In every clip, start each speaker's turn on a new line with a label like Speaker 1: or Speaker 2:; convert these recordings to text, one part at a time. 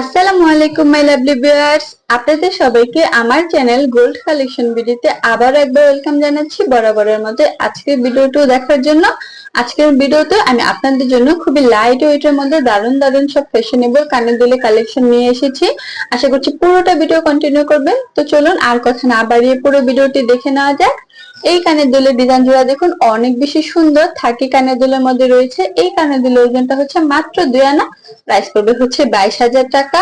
Speaker 1: আসসালামু আলাইকুম my lovely viewers আপনাদের সবাইকে আমার চ্যানেল গোল্ড কালেকশন ভিডিওতে আবার একবার ওয়েলকাম জানাচ্ছি। বরাবরের মধ্যে আজকের ভিডিওটিও দেখার জন্য আজকের ভিডিওতে আমি আপনাদের জন্য খুবই লাইট ওয়েটের মধ্যে দারুণ দারুণ সব ফ্যাশনেবল কানের দুলে কালেকশন নিয়ে এসেছি। আশা করছি পুরোটা ভিডিও কন্টিনিউ করবেন। তো চলুন আর কথা না বাড়িয়ে পুরো ভিডিওটি দেখে নেওয়া যাক। এই কানের দুলের ডিজাইন জোড়া দেখুন, অনেক বেশি সুন্দর। থাকি কানের দুলের মধ্যে রয়েছে। এই কানের দুলের ওজনটা হচ্ছে মাত্র দুই আনা। প্রাইস পড়বে হচ্ছে বাইশ হাজার টাকা।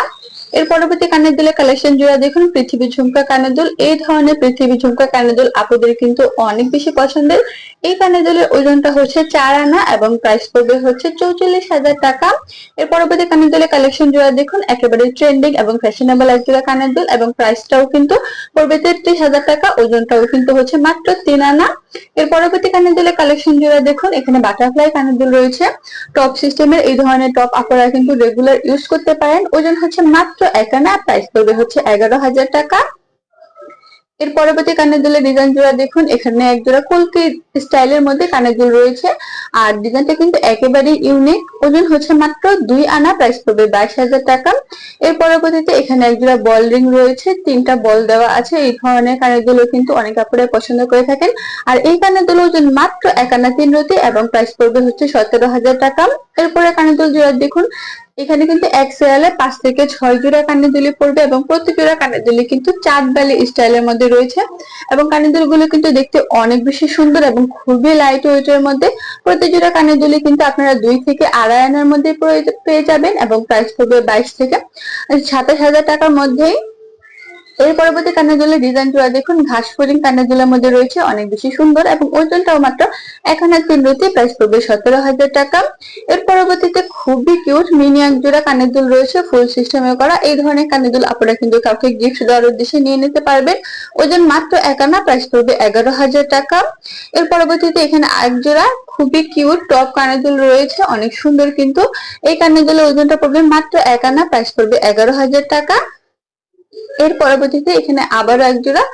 Speaker 1: এর পরবর্তী কানের দুলের কালেকশন জোড়া দেখুন, পৃথিবী ঝুমকা কানের দুল। এই ধরনের পৃথিবী ঝুমকা কানের দুল আপুদের কিন্তু অনেক বেশি পছন্দের। এই কানের দুলের ওজনটা হচ্ছে চার আনা এবং প্রাইস পড়বে হচ্ছে চৌচল্লিশ হাজার টাকা। এর পরবর্তী কানের দুলের কালেকশন জোড়া দেখুন, একেবারে ট্রেন্ডিং এবং ফ্যাশনেবল এক জোড়া কানের দুল এবং প্রাইসটাও কিন্তু পড়বে তেত্রিশ হাজার টাকা, ওজনটাও কিন্তু হচ্ছে মাত্র তিন আনা। এর পরবর্তী কানের দুলের কালেকশন জোড়া দেখুন, এখানে বাটারফ্লাই কানের দুল রয়েছে। টপ সিস্টেমের এই ধরনের টপ আপনারা কিন্তু রেগুলার ইউজ করতে পারেন। ওজন হচ্ছে মাত্র এক আনা প্রাইস পড়বে হচ্ছে এগারো হাজার টাকা। এর পরবর্তী কানের দুলের ডিজাইন জোড়া দেখুন, এখানে এক জোড়া কলকি স্টাইলের মধ্যে কানের দুল রয়েছে। আর ডিজাইনটা কিন্তু একেবারেই ইউনিক ওজন হচ্ছে মাত্র দুই আনা প্রাইস পড়বে বাইশ হাজার টাকা। এর পরবর্তীতে এখানে এক জোড়া বল রিং রয়েছে, তিনটা বল দেওয়া আছে। এই ধরনের কানের দুলো কিন্তু অনেক কাপড়ে পছন্দ করে থাকেন। আর এই কানের দুল ওজন মাত্র এক আনা তিন রতি এবং প্রাইস পড়বে হচ্ছে সতেরো হাজার টাকা। এরপরে কানের দুল জোড়া দেখুন এখানে কিন্তু এক সিরিয়ালে পাঁচ থেকে ছয় জোড়া কানের দুলি পড়বে এবং প্রতি জোড়া কানের দুলি কিন্তু চাঁদ বালি স্টাইলের মধ্যে রয়েছে। এবং কানের দুলগুলো কিন্তু দেখতে অনেক বেশি সুন্দর এবং খুবই লাইট ওয়েটের মধ্যে। প্রতি জোড়া কানের দুলি কিন্তু আপনারা দুই থেকে আড়াই আনার মধ্যে পেয়ে যাবেন এবং প্রাইস পড়বে বাইশ থেকে সাতাশ হাজার টাকার মধ্যেই। এর পরবর্তী কানের দুলের ডিজাইন জোড়া দেখুন, ঘাস ফরিং কানের দুলের মধ্যে রয়েছে অনেক বেশি সুন্দর এবং ওজনটাও মাত্র এক হাজার তিন রুটি প্রাইস পড়বে সতেরো হাজার টাকা। এর পরবর্তীতে খুবই কিউট মিনি এক জোড়া কানের দুল রয়েছে ফুল সিস্টেমে করা। এই ধরনের কানের দুল আপনারা কিন্তু কাউকে গিফট দেওয়ার উদ্দেশ্যে নিয়ে নিতে পারবেন। ওজন মাত্র এক আনা প্রাইস পড়বে এগারো হাজার টাকা। এর পরবর্তীতে এখানে এক জোড়া খুবই কিউট টপ কানের দুল রয়েছে, অনেক সুন্দর কিন্তু। এই কানের দুলের ওজনটা পড়বে মাত্র এক আনা প্রাইস পড়বে এগারো হাজার টাকা। এর পরবর্তীতে এখানে আবারও এক জোড়া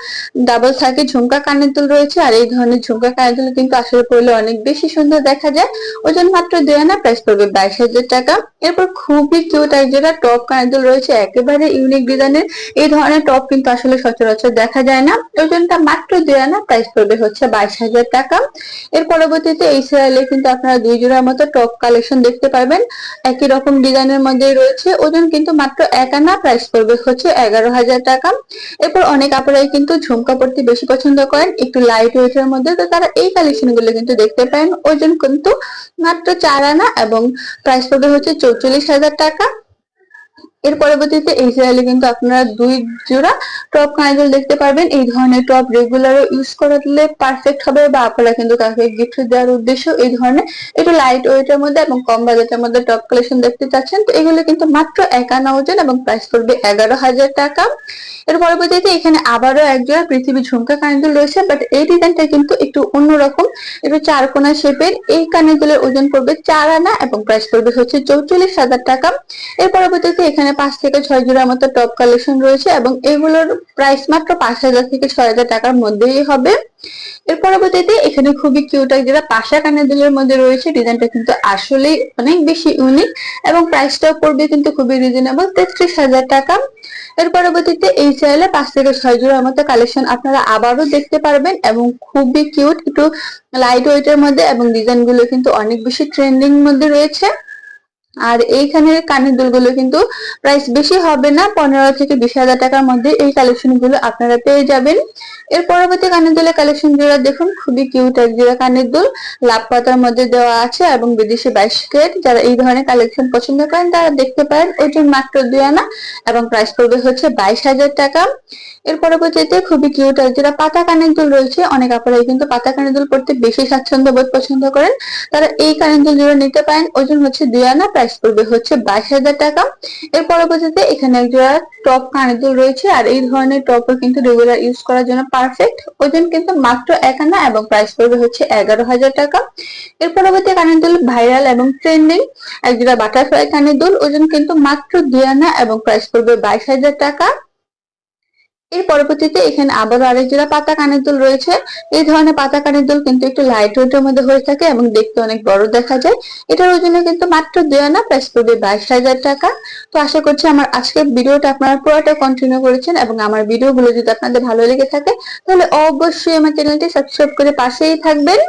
Speaker 1: ডাবল থাকে, ঝুমকা কানের দুল রয়েছে আর এই ধরনের ঝুমকা কানের দুল কিন্তু আসলে পড়লে অনেক বেশি সুন্দর দেখা যায়। ওজন মাত্র দুই আনা প্রাইস পড়বে বাইশ হাজার টাকা। এরপর খুবই কিউট এক জোড়া টপ কানের দুল রয়েছে, একেবারে ইউনিক ডিজাইনের। এই ধরনের টপ কিন্তু আসলে সচরাচর দেখা যায় না। ওজনটা মাত্র দুই আনা প্রাইস পড়বে হচ্ছে বাইশ হাজার টাকা। এর পরবর্তীতে এই সিরিয়ালে কিন্তু আপনারা দুই জোড়ার মতো টপ কালেকশন দেখতে পারবেন। একই রকম ডিজাইনের মধ্যে রয়েছে। ওজন কিন্তু মাত্র এক আনা প্রাইস পড়বে হচ্ছে এগারো হাজার টাকা। এরপর অনেক আপনারাই কিন্তু ঝুমকা পড়তে বেশি পছন্দ করেন। একটু লাইট ওয়েটের মধ্যে। তো তারা এই কালেকশনগুলো কিন্তু দেখতে পারেন। ওজন কিন্তু মাত্র চার আনা এবং প্রাইস পড়বে হচ্ছে চৌচল্লিশ হাজার টাকা। এর পরবর্তীতে এই সিরিয়ালে কিন্তু আপনারা দুই জোড়া টপ কানেজল দেখতে পারবেন। এই ধরনের টপ রেগুলার ইউজ করলে পারফেক্ট হবে বা আপনারা কিন্তু কাউকে গিফট দেওয়ার উদ্দেশ্য এই ধরনের একটু লাইট ওয়েটের মধ্যে এবং কম বাজেটের মধ্যে টপ কালেকশন দেখতে চাচ্ছেন। তো এগুলো কিন্তু মাত্র একান্ন ওজন এবং প্রাইস পড়বে এগারো হাজার টাকা। এর পরবর্তীতে এখানে আবারও এক জোড়া পৃথিবী ঝুমকা কানেদুল রয়েছে বাট এই ডিজাইনটা কিন্তু একটু অন্যরকম। একটু চারকোনা শেপের এই কানেদুলের ওজন পড়বে চার আনা এবং প্রাইস পড়বে হচ্ছে চৌচল্লিশ হাজার টাকা। এর পরবর্তীতে এখানে পাঁচ থেকে ছয় জোড়ার মতো টপ কালেকশন রয়েছে এবং এগুলোর প্রাইস মাত্র পাঁচ হাজার থেকে ছয় হাজার টাকার মধ্যেই হবে। এর পরবর্তীতে এখানে খুবই কিউট এক যেটা পাশা কানের দুলের মধ্যে রয়েছে। ডিজাইনটা কিন্তু আসলেই অনেক বেশি ইউনিক এবং প্রাইসটাও পড়বে কিন্তু খুবই রিজনেবল তেত্রিশ হাজার টাকা। এর পরবর্তীতে এই চাইলে পাঁচ থেকে ছয় জোড়ার মতো কালেকশন আপনারা আবারও দেখতে পারবেন এবং খুবই কিউট একটু লাইট ওয়েটের মধ্যে এবং ডিজাইনগুলো কিন্তু অনেক বেশি ট্রেন্ডিং মধ্যে রয়েছে। আর এইখানে কানের দুলগুলো কিন্তু প্রাইস বেশি হবে না, পনেরো থেকে বিশ হাজার টাকার মধ্যে এই কালেকশনগুলো আপনারা পেয়ে যাবেন। এর পরবর্তী কানের দুলের কালেকশন জোড়া দেখুন, খুবই কিউট এক জোড়া কানের দুল। লাভ পাতার মধ্যে দেওয়া আছে এবং বিদেশি বাইশ কেট যারা এই ধরনের কালেকশন পছন্দ করেন, তারা দেখতে পারেন। ওজন মাত্র দুই আনা এবং প্রাইস পড়বে হচ্ছে বাইশ হাজার টাকা। এর পরবর্তীতে খুবই কিউট এক জোড়া পাতা কানের দুল রয়েছে। অনেক আপনারাই কিন্তু পাতা কানের দুল পড়তে বেশি স্বাচ্ছন্দ্য বোধ পছন্দ করেন। তারা এই কানের দুল জোড়া নিতে পারেন। ওজন হচ্ছে দুই আনা প্রাইস পড়বে হচ্ছে বাইশ হাজার টাকা। এর পরবর্তীতে এখানে এক জোড়া টপ কানের দুল রয়েছে, আর এই ধরনের টপও কিন্তু রেগুলার ইউজ করার জন্য পারফেক্ট ওজন কিন্তু মাত্র এক আনা এবং প্রাইস পড়বে হচ্ছে এগারো হাজার টাকা। এর পরবর্তী কানের দুল ভাইরাল এবং ট্রেন্ডিং এক জোড়া বাটারফ্লাই কানের দুল ওজন কিন্তু মাত্র দুই আনা এবং প্রাইস পড়বে বাইশ হাজার টাকা। এর পরবর্তীতে এখানে আবারও আরেক জোড়া পাতা কানের দুল রয়েছে। এই ধরনের পাতা কানের দুল কিন্তু একটু লাইট ওয়েটের মধ্যে হয়ে থাকে এবং দেখতে অনেক বড় দেখা যায়। এটার ওজনে কিন্তু মাত্র দুই আনা প্রাইস পড়বে বাইশ হাজার টাকা। তো আশা করছি আমার আজকের ভিডিওটা আপনারা পুরোটা কন্টিনিউ করেছেন এবং আমার ভিডিওগুলো যদি আপনাদের ভালো লেগে থাকে, তাহলে অবশ্যই আমার চ্যানেলটি সাবস্ক্রাইব করে পাশেই থাকবেন।